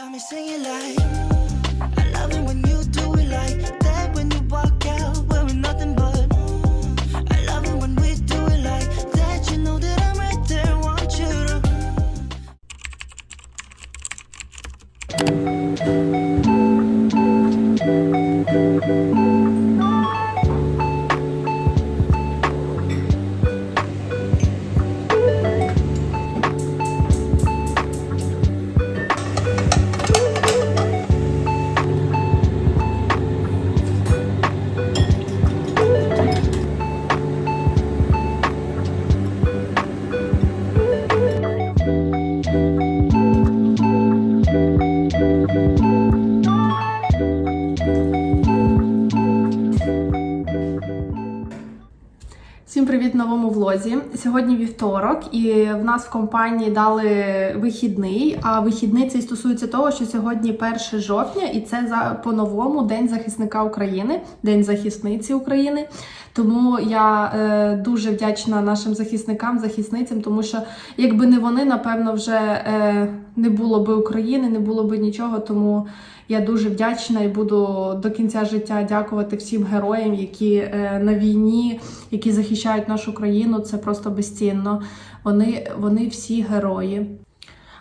got me singing like I love it when you do it like that. When you walk out wearing nothing but I love it when we do it like that. You know that I'm right there want you to Всім привіт новому влозі. Сьогодні вівторок, і в нас в компанії дали вихідний. А вихідний цей стосується того, що сьогодні 1 жовтня, і це за по-новому День захисника України, День захисниці України. Тому я е, дуже вдячна нашим захисникам, захисницям, тому що якби не вони, напевно, вже е, не було би України, не було би нічого. Тому я дуже вдячна і буду до кінця життя дякувати всім героям, які е, на війні, які захищають нашу країну. Це просто безцінно. Вони, вони всі герої.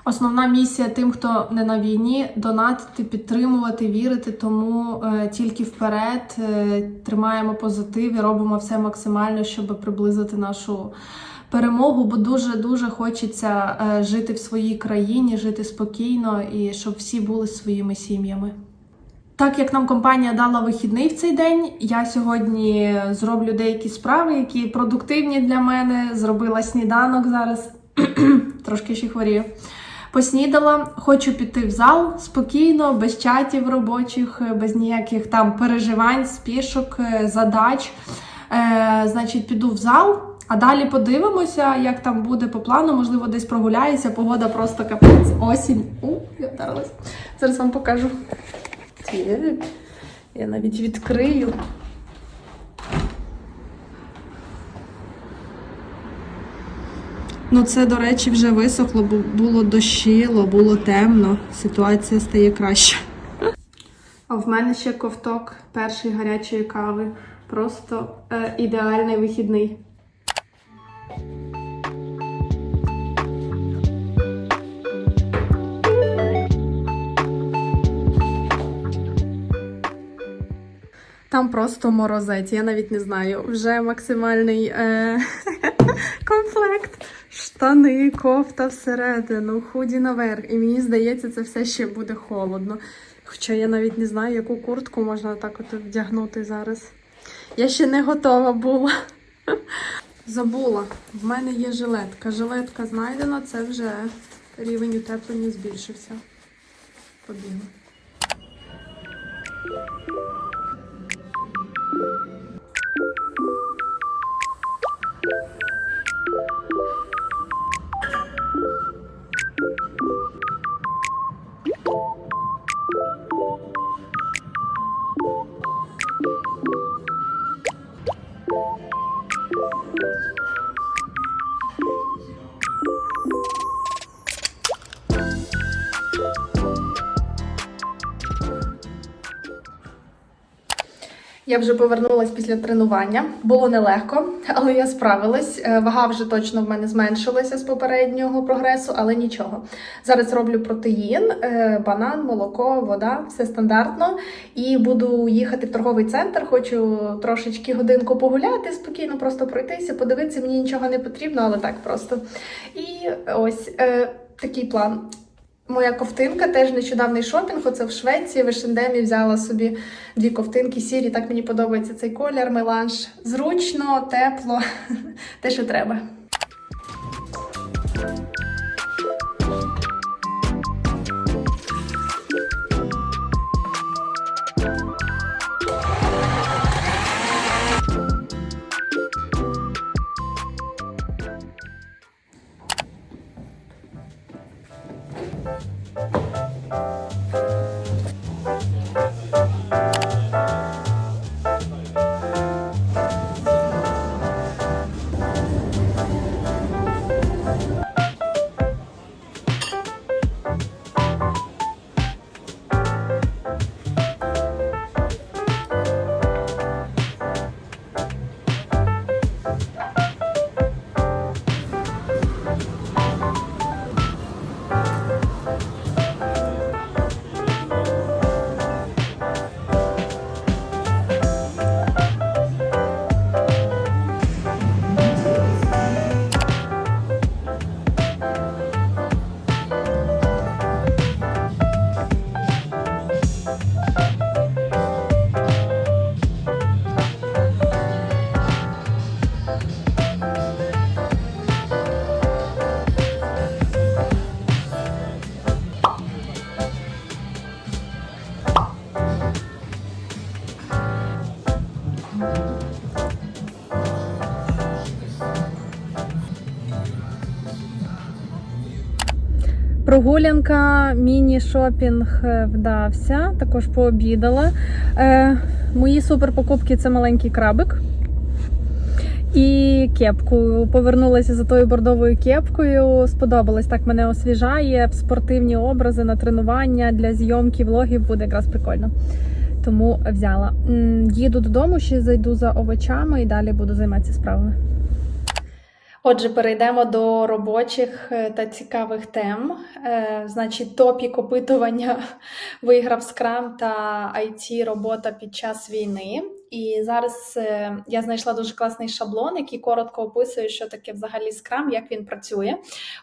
Основна місія тим, хто не на війні, донатити, підтримувати, вірити. Тому е, тільки вперед е, тримаємо позитив і робимо все максимально, щоб приблизити нашу перемогу. Бо дуже дуже хочеться е, жити в своїй країні, жити спокійно і щоб всі були своїми сім'ями. Так як нам компанія дала вихідний в цей день, я сьогодні зроблю деякі справи, які продуктивні для мене. Зробила сніданок зараз, трошки ще хворію. Поснідала, хочу піти в зал спокійно, без чатів робочих, без ніяких там переживань, спішок, е, задач. Е, значить, піду в зал, а далі подивимося, як там буде по плану. Можливо, десь прогуляється. Погода просто капець. Осінь. У, я вдарилась. Зараз вам покажу. Тєп. Я навіть відкрию. Ну, це, до речі, вже висохло, було дощило, було темно. Ситуація стає краще. А в мене ще ковток першої гарячої кави. Просто е, ідеальний вихідний. Там просто морозець, я навіть не знаю. Вже максимальний е- комплект. Штани, кофта всередину, худі наверх. І мені здається, це все ще буде холодно. Хоча я навіть не знаю, яку куртку можна так от вдягнути зараз. Я ще не готова була. Забула. В мене є жилетка. Жилетка знайдена, це вже рівень утеплення збільшився. Побігла. Я вже повернулась після тренування. Було нелегко, але я справилась. Е, Вага вже точно в мене зменшилася з попереднього прогресу, але нічого. Зараз роблю протеїн, е, банан, молоко, вода, все стандартно. І буду їхати в торговий центр. Хочу трошечки годинку погуляти, спокійно просто пройтися, подивитися. Мені нічого не потрібно, але так просто. І ось е, такий план. Моя ковтинка теж нещодавний шопінг. Оце в Швеції, в Ешендемі взяла собі дві ковтинки сірі. Так мені подобається цей колір, меланж. Зручно, тепло, те, що треба. Прогулянка, міні-шопінг е, вдався, також пообідала. Е, Мої суперпокупки це маленький крабик і кепку. Повернулася за тою бордовою кепкою. Сподобалось, так мене освіжає в спортивні образи на тренування для зйомки влогів буде якраз прикольно. Тому взяла. Їду додому, ще зайду за овочами і далі буду займатися справами. Отже, перейдемо до робочих е, та цікавих тем. Е, Значить, топік опитування виграв скрам та IT робота під час війни. І зараз е, я знайшла дуже класний шаблон, який коротко описує, що таке взагалі Scrum, як він працює.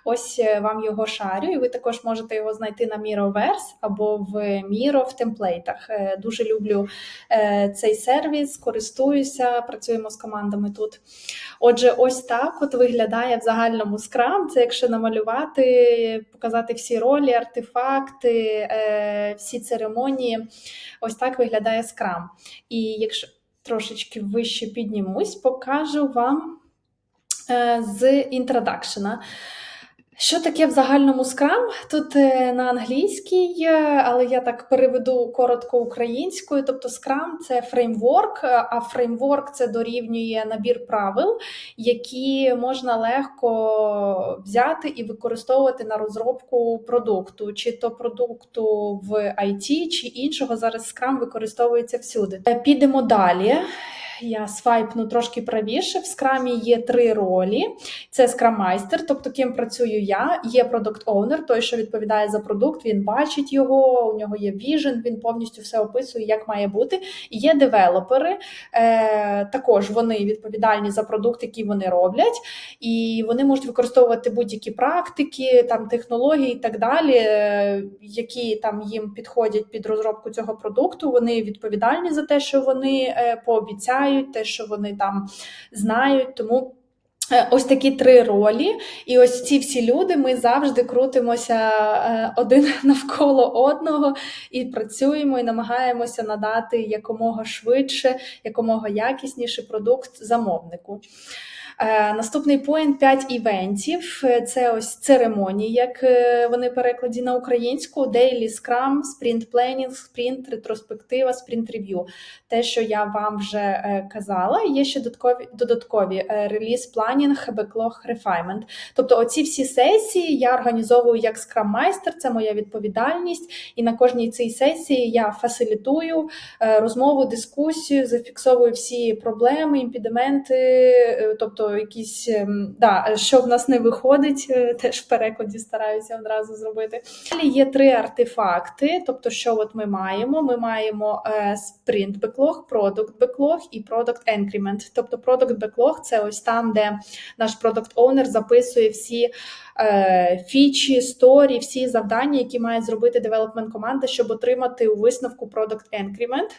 Ось е, вам його шарю, і ви також можете його знайти на Miroverse або в Miro в темплейтах. Е, Дуже люблю цей сервіс, користуюся, працюємо з командами тут. Отже, ось так от виглядає в загальному Scrum. Це якщо намалювати, показати всі ролі, артефакти, всі церемонії. Ось так виглядає Scrum. І якщо трошечки вище піднімусь, покажу вам е, з інтродакшена. Що таке в загальному Scrum? Тут е, на англійській, е, але я так переведу коротко українською. Тобто Scrum – це фреймворк, е, а фреймворк це дорівнює набір правил, які можна легко взяти і використовувати на розробку продукту, чи то продукту в IT, чи іншого. Зараз Scrum використовується всюди. Підемо далі. Я свайпну трошки правіше. В скрамі є три ролі: це скрам-майстер, тобто ким працюю я. Є продукт оунер той, що відповідає за продукт, він бачить його, у нього є віжен, він повністю все описує, як має бути. Є девелопери, е, також вони відповідальні за продукт, який вони роблять, і вони можуть використовувати будь-які практики, там технології і так далі, е, які там їм підходять під розробку цього продукту. Вони відповідальні за те, що вони е, пообіцяють, те, що вони там знають. Тому е, ось такі три ролі. І ось ці всі люди ми завжди крутимося е, один навколо одного і працюємо і намагаємося надати якомога швидше, якомога якісніше продукт замовнику. Е, Наступний поінт 5 івентів. Це ось церемонії, як е, вони перекладі на українську: Daily Scrum, Sprint Planning, Sprint ретроспектива, Sprint Review. Те, що я вам вже е, казала, є ще додаткові додаткові реліз планінг, backlog, refinement. Тобто, оці всі сесії я організовую як Scrum майстер, це моя відповідальність. І на кожній цій сесії я фасилітую розмову, дискусію, зафіксовую всі проблеми, імпідементи, е, тобто якісь ем, да, що в нас не виходить, е, теж в перекладі стараюся одразу зробити. Далі є три артефакти. Тобто, що от ми маємо? Ми маємо е, Sprint Backlog, Product Backlog і Product Increment. Тобто Product Backlog – це ось там, де наш Product Owner записує всі е, фічі, сторі, всі завдання, які має зробити девелопмент команда, щоб отримати у висновку Product Increment.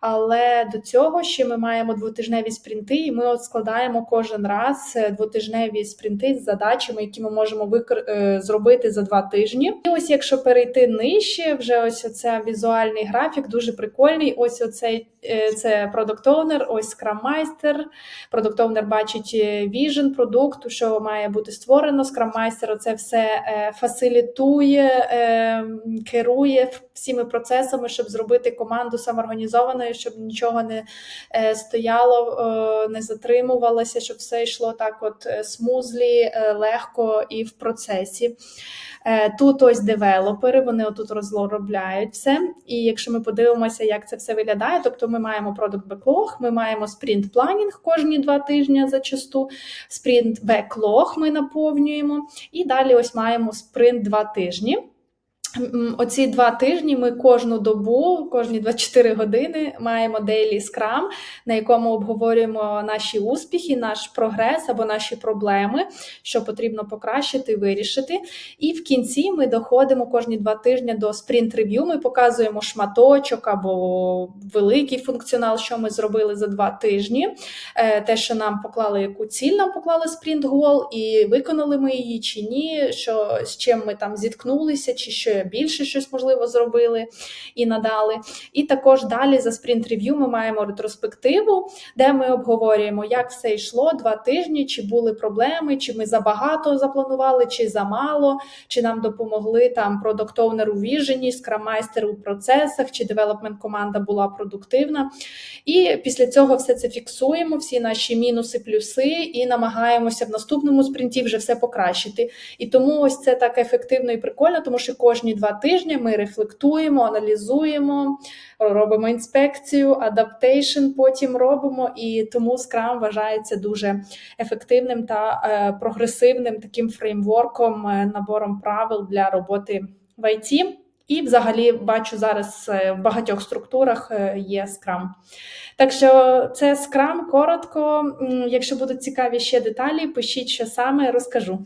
Але до цього ще ми маємо двотижневі спринти, і ми от складаємо кожен раз е, двотижневі спринти з задачами, які ми можемо викр... е, зробити за два тижні. І ось якщо перейти нижче, вже ось оце візуальний графік, дуже прикольний. Ось оцей е, це Owner, ось. Product Owner бачить віжен продукту, що має бути створено. Master це все фасилітує, керує всіми процесами, щоб зробити команду самоорганізованою, щоб нічого не стояло, не затримувалося, щоб все йшло так, от е, смузлі, е, легко і в процесі. Е, Тут ось девелопери, вони отут розробляють все. І якщо ми подивимося, як це все виглядає, тобто ми маємо Product Backlog, ми маємо Sprint Planning кожні два тижні зачасту, Sprint Backlog ми наповнюємо, і далі ось маємо спринт два тижні. Оці два тижні ми кожну добу, кожні 24 години маємо Daily Scrum, на якому обговорюємо наші успіхи, наш прогрес або наші проблеми, що потрібно покращити, вирішити. І в кінці ми доходимо кожні два тижні до спринт рев'ю. Ми показуємо шматочок або великий функціонал, що ми зробили за два тижні. Е, Те, що нам поклали, яку ціль нам поклали спринт гол, і виконали ми її чи ні, що з чим ми там зіткнулися, чи що більше щось можливо зробили і надали. І також далі за спринт рев'ю ми маємо ретроспективу, де ми обговорюємо, як все йшло два тижні, чи були проблеми, чи ми забагато запланували, чи замало, чи нам допомогли там продакт оунер у віжені, скрам-майстер у процесах, чи девелопмент команда була продуктивна. І після цього все це фіксуємо, всі наші мінуси, плюси, і намагаємося в наступному спринті вже все покращити. І тому ось це так ефективно і прикольно, тому що кожні два тижні ми рефлектуємо, аналізуємо, робимо інспекцію, адаптейшн потім робимо. І тому Scrum вважається дуже ефективним та е, прогресивним таким фреймворком, е, набором правил для роботи в IT. І взагалі бачу зараз е, в багатьох структурах є Scrum. Так що це Scrum коротко. Якщо будуть цікаві ще деталі, пишіть, що саме розкажу.